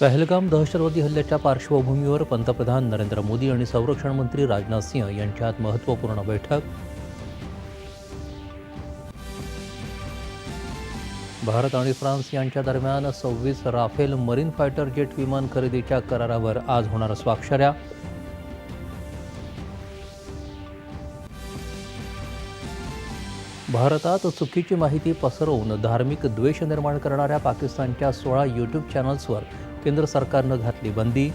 पहलगाम दहशतवादी हल्ल्याच्या पार्श्वभूमीवर पंतप्रधान नरेंद्र मोदी आणि संरक्षण मंत्री राजनाथ सिंह यांच्यात महत्त्वपूर्ण बैठक. भारत आणि फ्रान्स यांच्या दरम्यान सव्वीस राफेल मरीन फायटर जेट विमान खरेदीच्या करारावर आज होणार स्वाक्षऱ्या. भारतात चुकीची माहिती पसरवून धार्मिक द्वेष निर्माण करणाऱ्या पाकिस्तानच्या सोळा यूट्यूब चॅनल्सवर केंद्र सरकारनं घातली बंदी.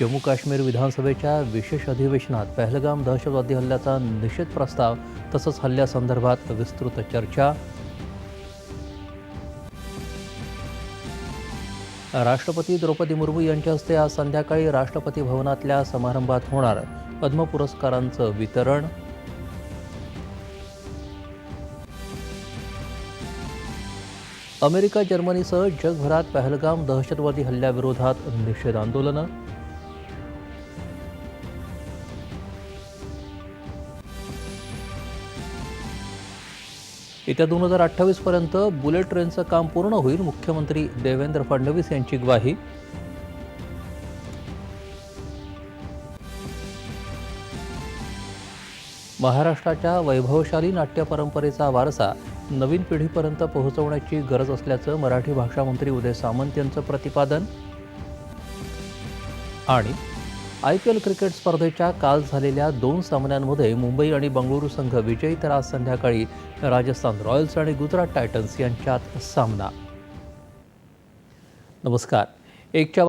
जम्मू काश्मीर विधानसभेच्या विशेष अधिवेशनात पहलगाम दहशतवादी हल्ल्याचा निषेध प्रस्ताव तसंच हल्ल्यासंदर्भात विस्तृत चर्चा. राष्ट्रपती द्रौपदी मुर्मू यांच्या हस्ते आज संध्याकाळी राष्ट्रपती भवनातल्या समारंभात होणार पद्म पुरस्कारांचं वितरण. अमेरिका जर्मनीसह जगभरात पहलगाम दहशतवादी हल्ल्याविरोधात निषेध आंदोलनं. येत्या दोन हजार अठ्ठावीसपर्यंत बुलेट ट्रेनचं काम पूर्ण होईल मुख्यमंत्री देवेंद्र फडणवीस यांची ग्वाही. महाराष्ट्राच्या वैभवशाली नाट्य परंपरेचा वारसा नवीन पिढीपर्यंत पोहोचवण्याची गरज असल्याचं मराठी भाषा मंत्री उदय सामंत यांचं प्रतिपादन. आणि आय पी एल क्रिकेट स्पर्धेच्या काल झालेल्या दोन सामन्यांमध्ये मुंबई आणि बंगळुरू संघ विजयी तर आज संध्याकाळी राजस्थान रॉयल्स आणि गुजरात टायटन्स यांच्यात सामना. नमस्कार. एकच्या